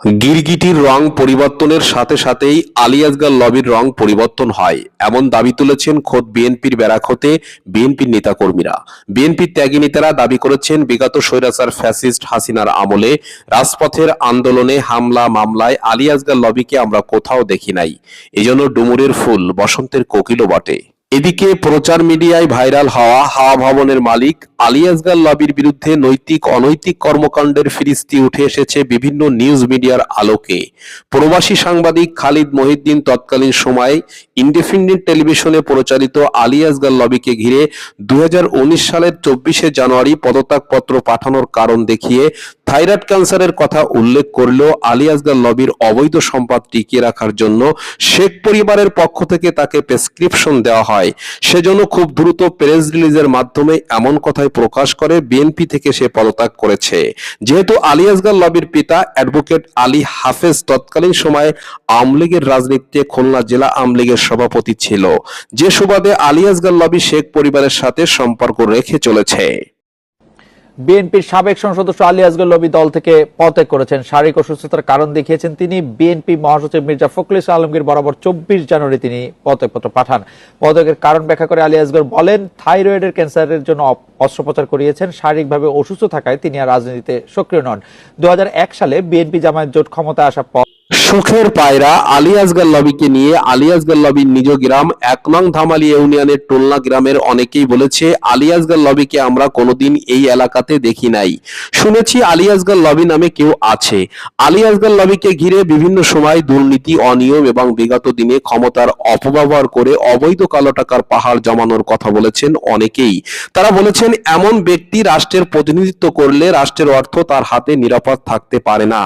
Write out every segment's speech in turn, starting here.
গিরগিটির রং পরিবর্তনের সাথে সাথেই আলিয়াজগার লবির রং পরিবর্তন হয়। এমন দাবি তুলেছেন খোদ বিএনপির ব্যারাকতে বিএনপির নেতাকর্মীরা। বিএনপির ত্যাগী নেতারা দাবি করেছেন, বিগত স্বৈরাচার ফ্যাসিস্ট হাসিনার আমলে রাজপথের আন্দোলনে হামলা, মামলায় আলিয়াজগার লবিকে আমরা কোথাও দেখি নাই। এজন্য ডুমুরের ফুল, বসন্তের কোকিলও বটে। এদিকে প্রচার মিডিয়ায় ভাইরাল হওয়া হাওয়া ভবনের মালিক আলিয়াসগার লবির বিরুদ্ধে নৈতিক অনৈতিক কর্মকাণ্ডের ফিরিস্তি উঠে এসেছে বিভিন্ন নিউজ মিডিয়ার আলোকে। প্রবাসী সাংবাদিক খালিদ মহিদ্দিন তৎকালীন সময়ে ইন্ডিপেন্ডেন্ট টেলিভিশনে প্রচারিত আলিয়াসগার লবিকে ঘিরে দুই হাজার উনিশ সালের চব্বিশে জানুয়ারি পদত্যাগপত্র পাঠানোর কারণ দেখিয়ে থাইরয়েড ক্যান্সারের কথা উল্লেখ করলেও আলিয়াসগার লবির অবৈধ সম্পদ টিকিয়ে রাখার জন্য শেখ পরিবারের পক্ষ থেকে তাকে প্রেসক্রিপশন দেওয়া হয়। সেজন্য খুব দ্রুত প্রেস রিলিজের মাধ্যমে এমন কথাই প্রকাশ করে বিএনপি থেকে সে পদত্যাগ করেছে। যেহেতু আলী আসগার লবির পিতা অ্যাডভোকেট আলী হাফেজ তৎকালীন সময়ে আওয়ামী লীগের রাজনীতিতে খুলনা জেলা আওয়ামী লীগের সভাপতি ছিল। যে সুবাদে আলী আসগার লবি শেখ পরিবারের সাথে সম্পর্ক রেখে চলেছে। বিএনপির সাবেক সংসদ সদস্য আলী আসগর লবি দল থেকে পদত্যাগ করেছেন। শারীরিক অসুস্থতার কারণ দেখিয়েছেন তিনি। বিএনপি মহাসচিব মির্জা ফখরুল ইসলাম আলমগীর বরাবর চব্বিশ জানুয়ারি তিনি পদত্যাগপত্র পাঠান। পদত্যাগের কারণ ব্যাখ্যা করে আলী আসগর বলেন, থাইরয়েডের ক্যান্সারের জন্য অস্ত্রোপচার করিয়েছেন। শারীরিকভাবে অসুস্থ থাকায় তিনি আর রাজনীতিতে সক্রিয় নন। দু হাজার এক সালে বিএনপি জামায়াত জোট ক্ষমতা আসার পর সুখের পায়রা আলিয়াসগার লবিকে নিয়ে আলিয়াসগার লবির নিজ গ্রাম এক নং ধামালি ইউনিয়নের টোলনা গ্রামের অনেকেই বলেছে আলিয়াসগার লবিকে আমরা কোনোদিন এই এলাকাতে দেখি নাই। শুনেছি আলিয়াসগার লবি নামে কেউ আছে। আলিয়াসগার লবিকে ঘিরে বিভিন্ন সময় দুর্নীতি, অনিয়ম এবং বিগত দিনে ক্ষমতার অপব্যবহার করে অবৈধ কালো টাকার পাহাড় জমানোর কথা বলেছেন অনেকেই। তারা বলেছেন, এমন ব্যক্তি রাষ্ট্রের প্রতিনিধিত্ব করলে রাষ্ট্রের অর্থ তার হাতে নিরাপদ থাকতে পারে না।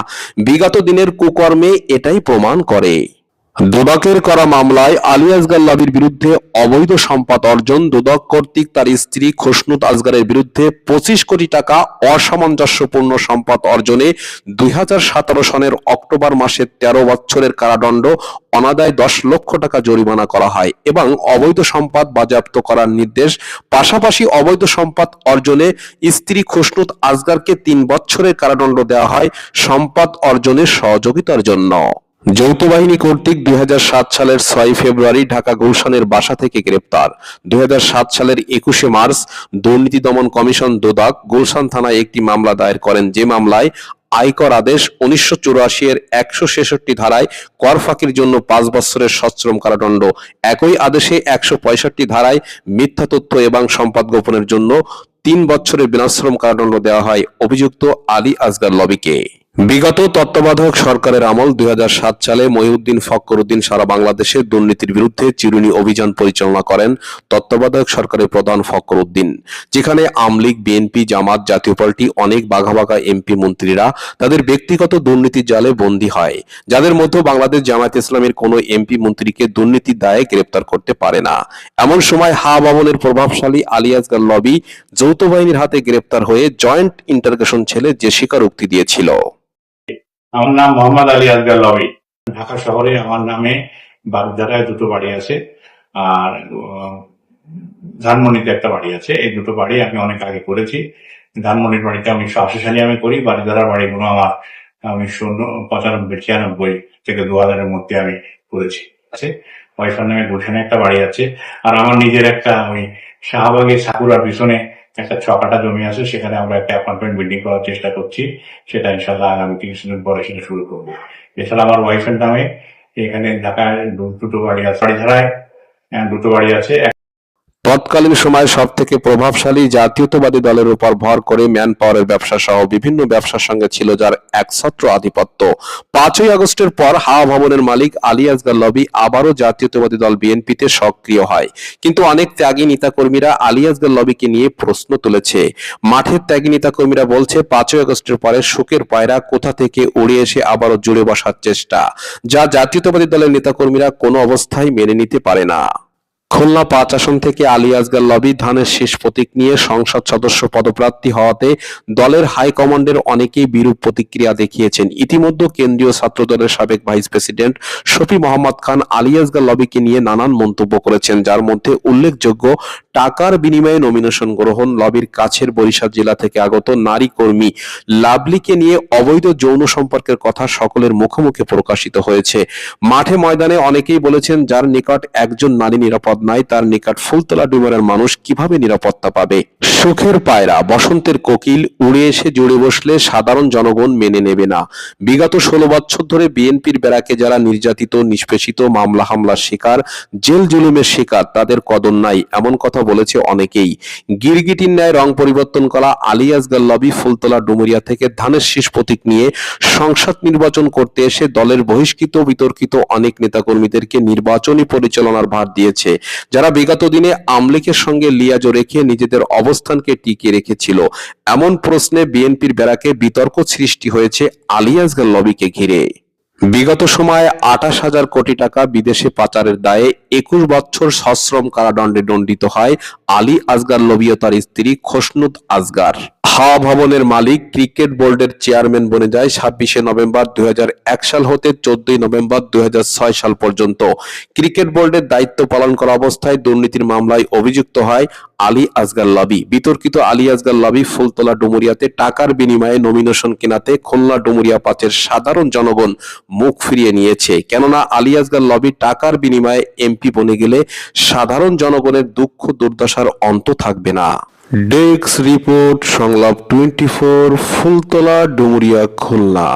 বিগত দিনের কুকর্মে এটাই প্রমাণ করে। দুদকের করা মামলায় আলী আসগার লাবির বিরুদ্ধে অবৈধ সম্পদ অর্জন, দুদক কর্তৃক তার স্ত্রী খসনুত আসগারের বিরুদ্ধে পঁচিশ কোটি টাকা অসামঞ্জস্যপূর্ণ সম্পদ অর্জনে দুই হাজার সনের অক্টোবর মাসের তেরো বছরের কারাদণ্ড, অনাদায় দশ লক্ষ টাকা জরিমানা করা হয় এবং অবৈধ সম্পদ বাজেয়াপ্ত করার নির্দেশ। পাশাপাশি অবৈধ সম্পদ অর্জনে স্ত্রী খসনুত আসগারকে তিন বছরের কারাদণ্ড দেওয়া হয়। সম্পদ অর্জনের সহযোগিতার জন্য। যৌথ বাহিনী কর্তৃক দুই হাজার সাত সালের ছয় ফেব্রুয়ারি ঢাকা গুলশানের বাসা থেকে গ্রেপ্তার। দুই হাজার সাত সালের একুশে মার্চ দুর্নীতি দমন কমিশন দোদাক গুলশান থানায় একটি মামলা দায়ের করেন। যে মামলায় আয়কর আদেশ উনিশশো চুরাশি এর একশো ছেষট্টি ধারায় কর ফাঁকির জন্য পাঁচ বছরের সশ্রম কারাদণ্ড। একই আদেশে একশো পঁয়ষট্টি ধারায় মিথ্যা তথ্য এবং সম্পদ গোপনের জন্য তিন বছরের বিনাশ্রম কারাদণ্ড দেওয়া হয়, অভিযুক্ত আলী আসগার লবিকে। বিগত তত্ত্বাবধায়ক সরকারের আমল দুই হাজার সাত সালে মহিউদ্দিন ফখরুদ্দিন সারা বাংলাদেশে দুর্নীতির বিরুদ্ধে চিরুনি অভিযান পরিচালনা করেন তত্ত্বাবধায়ক সরকারের প্রধান ফখরুদ্দিন, যেখানে আমলিগ বিএনপি, জামাত, জাতীয় পার্টি, অনেক বাঘা বাঘা এমপি মন্ত্রীরা তাদের ব্যক্তিগত দুর্নীতির জালে বন্দী হয়, যাদের মধ্যে বাংলাদেশ জামায়াত ইসলামের কোনো এমপি মন্ত্রীকে দুর্নীতির দায়ে গ্রেপ্তার করতে পারে না। এমন সময় হা ভবনের প্রভাবশালী আলিয়াসগার লবি যৌথ বাহিনীর হাতে গ্রেপ্তার হয়ে জয়েন্ট ইন্টারগেশন ছেলে যে স্বীকারোক্তি দিয়েছিল। আমার নাম মোহাম্মদ আলী আজগার লবি। ঢাকা শহরে আমার নামে বাগদারায় দুটো বাড়ি আছে, আর ধানমন্ডিতে একটা বাড়ি আছে। এই দুটো বাড়ি আমি অনেক আগে করেছি। ধানমন্ডির বাড়িতে আমি আশি সালে আমি করি বাড়িদারার বাড়িগুলো আমার, আমি শূন্য, পঁচানব্বই, ছিয়ানব্বই থেকে দু হাজারের মধ্যে আমি করেছি। আছে? ওয়াইফার নামে গুলশানে একটা বাড়ি আছে। আর আমার নিজের একটা ওই শাহবাগের সাকুরার পিছনে একটা ছ কাঠা জমি আছে সেখানে আমরা একটা অ্যাপার্টমেন্ট বিল্ডিং করার চেষ্টা করছি। সেটা ইনশাল্লাহ আগামী কিছুদিন পরে সেটা শুরু করব। এছাড়া আমার ওয়াইফের নামে এখানে ঢাকায় দুটো বাড়ি আছে আহ, দুটো বাড়ি আছে। তৎকালীন সময় সব থেকে প্রভাবশালী জাতীয়তাবাদী দলের উপর ভর করে ম্যান পাওয়ারের ব্যবসা সহ বিভিন্ন ব্যবসার সঙ্গে ছিল যার একছত্র আধিপত্য। পাঁচই আগস্টের পর হাওয়া ভবনের মালিক আলী আসগার লবি আবারও জাতীয়তাবাদী দল বিএনপিতে সক্রিয় হয়। কিন্তু অনেক ত্যাগী নেতাকর্মীরা আলী আসগার লবিকে নিয়ে প্রশ্ন তুলেছে। মাঠের ত্যাগী নেতাকর্মীরা বলছে, পাঁচই আগস্টের পরে শোকের পায়রা কোথা থেকে উড়ে এসে আবারও জুড়ে বসার চেষ্টা, যা জাতীয়তাবাদী দলের নেতাকর্মীরা কোনো অবস্থায় মেনে নিতে পারে না। খুলনা পাঁচ আসন থেকে আলী আসগার লবি ধানের শেষ প্রতীক নিয়ে সংসদ সদস্য পদপ্রার্থী হওয়াতে দলের হাইকমান্ডের অনেকেই বিরূপ প্রতিক্রিয়া দেখিয়েছেন। ইতিমধ্যে কেন্দ্রীয় ছাত্রদলের সাবেক ভাইস প্রেসিডেন্ট শফি মোহাম্মদ খান আলী আসগার লবিকে নিয়ে নানান মন্তব্য করেছেন, যার মধ্যে উল্লেখযোগ্য, টাকার বিনিময়ে নমিনেশন গ্রহণ, লবির কাছের বরিশাল জেলা থেকে আগত নারী কর্মী লাভলিকে নিয়ে অবৈধ যৌন সম্পর্কের কথা সকলের মুখে মুখে প্রকাশিত হয়েছে। মাঠে ময়দানে অনেকেই বলেছেন, যার নিকট একজন নারী নিরাপদ নাই, তার নিকট ফুলতলা ডুমারের মানুষ কীভাবে নিরাপত্তা পাবে? সুখের পায়রা, বসন্তের কোকিল, উড়ে এসে জুড়ে বসলে সাধারণ জনগণ মেনে নেবে না। বিগত ষোলো বছর ধরে বিএনপির বেড়াকে যারা নির্যাতিত, নিষ্পেষিত, মামলা হামলার শিকার, জেল জুলুমের শিকার, তাদের কদর নাই, এমন কথা বলেছে অনেকেই। গিরগিটির ন্যায় রং পরিবর্তন করা আলী আসগার লবি ফুলতলা ডুমুরিয়া থেকে ধানের শীষ প্রতীক নিয়ে সংসদ নির্বাচন করতে এসে দলের বহিষ্কৃত, বিতর্কিত অনেক নেতাকর্মীদেরকে নির্বাচনী পরিচালনার ভার দিয়েছে। যারা বিগত দিনে আমলিকের সঙ্গে লিয়াজো রেখে নিজেদের অবস্থানকে টিকিয়ে রেখেছিল। এমন প্রশ্নে বিএনপির বেড়াকে বিতর্ক সৃষ্টি হয়েছে আলী আসগার লবিকে ঘিরে। বিগত সময়ে আঠাশ হাজার কোটি টাকা বিদেশে পাচারের দায়ে একুশ বছর সশ্রম কারাদণ্ডে দণ্ডিত হয় আলী আজগার লবি তার স্ত্রী খসনুদ আসগার। হাওয়া ভবনের মালিক ক্রিকেট বোর্ডের চেয়ারম্যান বনে যায় ছাব্বিশে নভেম্বর দুই হাজার এক সাল হতে চোদ্দই নভেম্বর দু হাজার ছয় সাল পর্যন্ত। ক্রিকেট বোর্ডের দায়িত্ব পালন করা অবস্থায় দুর্নীতির মামলায় অভিযুক্ত হয় আলী আসগার লবি। বিতর্কিত আলী আসগার লবি ফুলতলা ডুমুরিয়াতে টাকার বিনিময়ে নমিনেশন কেনাতে খুলনা ডুমুরিয়া পাঁচের সাধারণ জনগণ মুখ ফিরিয়ে নিয়েছে। কেননা আলী আসগার লবি টাকার বিনিময়ে এমপি বনে গেলে সাধারণ জনগণের দুঃখ দুর্দশার অন্ত থাকবে না। Desk report Sanglap twenty four Phultala Dumuria Khulna.